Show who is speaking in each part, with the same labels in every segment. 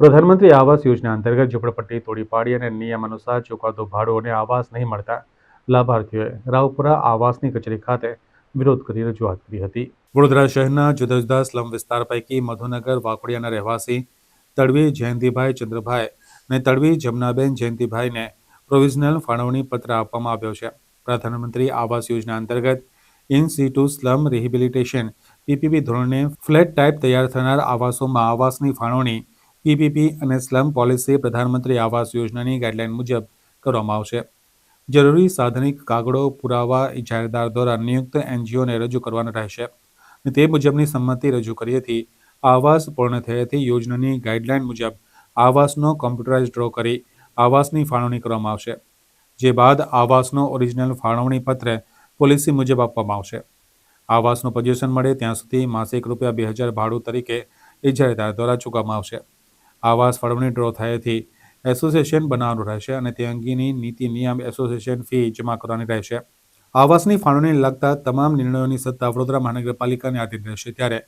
Speaker 1: પ્રધાનમંત્રી આવાસ યોજના અંતર્ગત ઝૂંપડપટ્ટી તોડી પાડી અને નિયમ અનુસાર ચૂકવતું ભાડું અને આવાસ નહીં મળતા લાભાર્થીઓએ રાવપુરા આવાસની કચેરી ખાતે વિરોધ કરી રજૂઆત કરી હતી. વડોદરા શહેરના જુદા જુદા સ્લમ વિસ્તાર પૈકી મધુનગર, વાકોડિયાના રહેવાસી તડવી જયંતિભાઈ ચંદ્રભાઈ અને તડવી જમનાબેન જયંતિભાઈને પ્રોવિઝનલ ફાળવણી પત્ર આપવામાં આવ્યો છે. પ્રધાનમંત્રી આવાસ યોજના અંતર્ગત in situ slum rehabilitation, PPP ધોરણે ફ્લેટ ટાઈપ તૈયાર થનાર આવાસોમાં આવાસની ફાળવણી પીપીપી અને સ્લમ પોલિસી પ્રધાનમંત્રી આવાસ યોજનાની ગાઈડલાઇન મુજબ કરવામાં આવશે. જરૂરી સાધનિક કાગળો, પુરાવા, જાહેરદાર દ્વારા નિયુક્ત એનજીઓને રજૂ કરવાના રહેશે. તે મુજબની સંમતિ રજૂ કરીએથી આવાસ પૂર્ણ થયેથી યોજનાની ગાઈડલાઇન મુજબ આવાસનો કોમ્પ્યુટરાઇઝ ડ્રો કરી આવાસની ફાળવણી કરવામાં આવશે. જે બાદ આવાસનો ઓરિજિનલ ફાળવણી પત્ર પોલિસી મુજબ આપવામાં આવશે. આવાસનું પોઝિશન મળે ત્યાં સુધી માસિક રૂપિયા બે હજાર ભાડું તરીકે ઇજારેદાર દ્વારા ચૂકવવામાં આવશે. આવાસ ફાળવણી ડ્રો થયેથી એસોસિએશન બનાવવાનું રહેશે અને તે અંગેની નીતિ નિયમ એસોસિએશન ફી જમા કરવાની રહેશે. આવાસની ફાળવણીને લગતા તમામ નિર્ણયોની સત્તા વડોદરા મહાનગરપાલિકાને આધીન રહેશે ત્યારે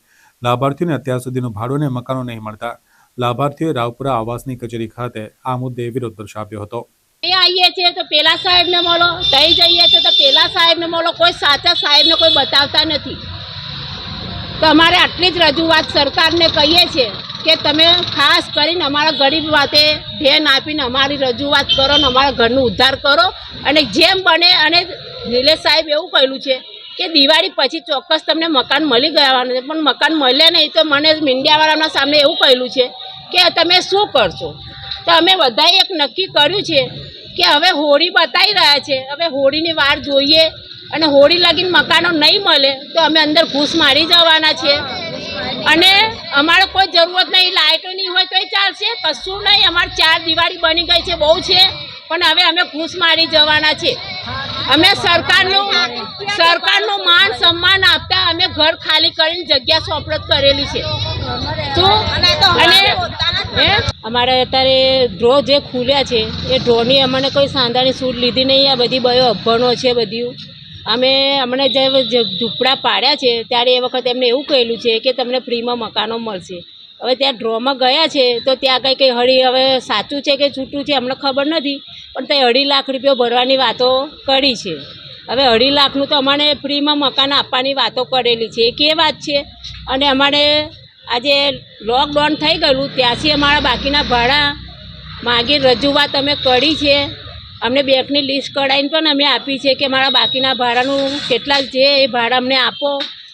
Speaker 1: લાભાર્થીઓને અત્યાર સુધીનું ભાડું અને મકાનો નહીં મળતા લાભાર્થીઓએ રાવપુરા આવાસની કચેરી ખાતે આ મુદ્દે વિરોધ દર્શાવ્યો હતો.
Speaker 2: એ આવીએ છીએ તો પેલા સાહેબને મળો, તઈ જઈએ છીએ તો પેલા સાહેબને મળો, કોઈ સાચા સાહેબને કોઈ બતાવતા નથી. તો અમારે આટલી જ રજૂઆત સરકારને કહીએ છીએ. કે તમે ખાસ કરીને અમારા ગરીબ વાતે ધ્યાન આપીને અમારી રજૂઆત કરો ને અમારા ઘરનું ઉદ્ધાર કરો. અને જેમ બને અને નિલેશ સાહેબ એવું કહેલું છે કે દિવાળી પછી ચોક્કસ તમને મકાન મળી ગયાવાનું છે. પણ મકાન મળે નહીં તો મને મીંડિયાવાળાના સામે એવું કહેલું છે કે તમે શું કરશો? તો અમે બધાએ એક નક્કી કર્યું છે કે હવે હોળી બતાવી રહ્યા છે. હવે હોળીની વાર જોઈએ અને હોળી લગીને મકાનો નહીં મળે તો અમે અંદર ઘૂસ મારી જવાના છે. અને અમારે કોઈ જરૂરત નહીં લાઇટોની હોય તો એ ચાલશે, કશું નહીં. અમારે ચાર દિવાળી બની ગઈ છે, બહુ છે. પણ હવે અમે ઘૂસ મારી જવાના છે. અમે સરકારનું સરકારનું માન સન્માન આપતા અમે ઘર ખાલી કરીને જગ્યા સોંપડત કરેલી છે. અને? અમારે અત્યારે ડ્રો જે ખુલ્યા છે, એ ડ્રોની અમને કોઈ સાંધાની સૂટ લીધી નહીં. આ બધી બયો અભણો છે બધું. અમે જે જે ઝૂંપડા પાડ્યા છે, ત્યારે એ વખત એમને એવું કહેલું છે કે તમને ફ્રીમાં મકાનો મળશે. હવે ત્યાં ડ્રોમાં ગયા છે, તો ત્યાં કંઈ કંઈ હળી હવે સાચું છે કે છૂટું છે અમને ખબર નથી, પણ તે અઢી લાખ રૂપિયા ભરવાની વાતો કરી છે. હવે અઢી લાખનું તો અમારે ફ્રીમાં મકાન આપવાની વાતો કરેલી છે, એ કે વાત છે? અને અમારે આજે લોકડાઉન થઈ ગયેલું, ત્યાંથી અમારા બાકીના ભાડા માગી રજૂઆત અમે કરી છે. અમને બેંકની લિસ્ટ કઢાવીને પણ અમે આપી છે કે મારા બાકીના ભાડાનું કેટલા જે એ ભાડા અમને આપો.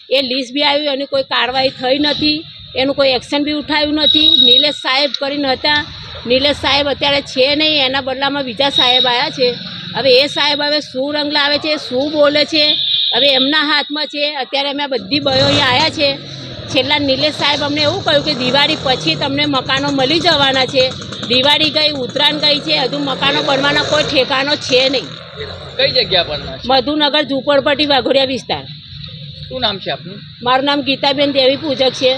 Speaker 2: એ લિસ્ટ બી આવ્યું એની કોઈ કાર્યવાહી થઈ નથી. એનું કોઈ એક્શન બી ઉઠાવ્યું નથી. નિલેશ સાહેબ કરીને હતા. નિલેશ સાહેબ અત્યારે છે નહીં, એના બદલામાં બીજા સાહેબ આવ્યા છે. હવે એ સાહેબ હવે શું રંગ લાવે છે, શું બોલે છે? હવે એમના હાથમાં છે. અત્યારે અમે બધી બયો આવ્યા છે. છેલ્લા નિલેશ સાહેબ અમને એવું કહ્યું કે દિવાળી પછી તમને મકાનો મળી જવાના છે. દિવાળી ગઈ ઉત્તરાયણ ગઈ છે હજુ મકાનો બનવાનો કોઈ ઠેકાનો છે નહીં.
Speaker 3: કઈ જગ્યા પર
Speaker 2: મધુનગર ઝુંપડપટ્ટી વાઘોડિયા વિસ્તાર.
Speaker 3: શું નામ છે આપનું?
Speaker 2: મારું નામ ગીતાબેન દેવી પૂજક છે.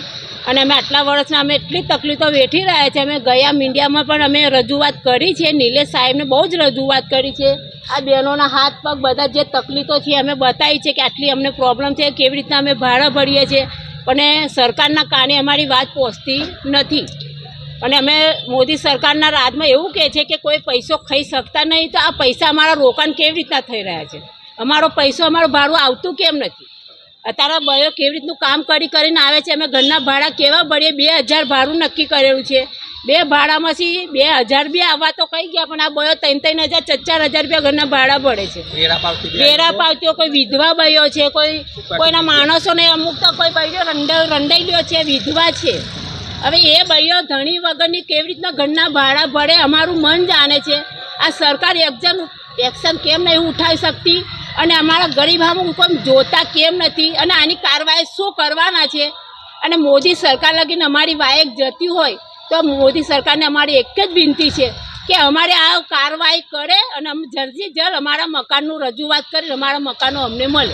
Speaker 2: અને અમે આટલા વર્ષના અમે એટલી તકલીફો વેઠી રહ્યા છે. અમે ગયા મીડિયામાં પણ અમે રજૂઆત કરી છે. નિલેશ સાહેબને બહુ જ રજૂઆત કરી છે. આ બહેનોના હાથ પગ બધા જે તકલીફો છે અમે બતાવી છે કે આટલી અમને પ્રોબ્લેમ છે કેવી રીતના અમે ભાડા ભરીએ છીએ. પણ સરકારના કારણે અમારી વાત પહોંચતી નથી. અને અમે મોદી સરકારના રાજમાં એવું કહે છે કે કોઈ પૈસો ખાઈ શકતા નહીં તો આ પૈસા અમારા રોકાણ કેવી રીતના થઈ રહ્યા છે? અમારો પૈસો અમારું ભાડું આવતું કેમ નથી? અત્યારે બયો કેવી રીતનું કામ કરી કરીને આવે છે? અમે ઘરના ભાડા કેવા ભરીએ? બે હજાર ભાડું નક્કી કરેલું છે. બે ભાડામાંથી બે હજાર બી આવવા તો કઈ ગયા પણ આ બયો ત્રણ ત્રણ હજાર ચાર ચાર હજાર રૂપિયા ઘરના ભાડા પડે છે.
Speaker 3: વેરા
Speaker 2: પાવતીઓ કોઈ વિધવા બયો છે કોઈ કોઈના માણસોને અમુક તો કોઈ બયો રંડાઈ ગયો છે વિધવા છે. હવે એ ભાઈઓ ધણી વગરની કેવી રીતના ઘરના ભાડા ભરે અમારું મન જાણે છે? આ સરકાર એક્શન એક્શન કેમ નહીં ઉઠાવી શકતી? અને અમારા ગરીબામાં હુકમ જોતા કેમ નથી? અને આની કાર્યવાહી શું કરવાના છે? અને મોદી સરકાર લગીને અમારી વાયક જતી હોય, તો મોદી સરકારને અમારી એક જ વિનંતી છે કે અમારે આ કાર્યવાહી કરે અને અમે જલ્દી જલ્દ અમારા મકાનનું રજૂઆત કરી અમારા મકાનો અમને મળે.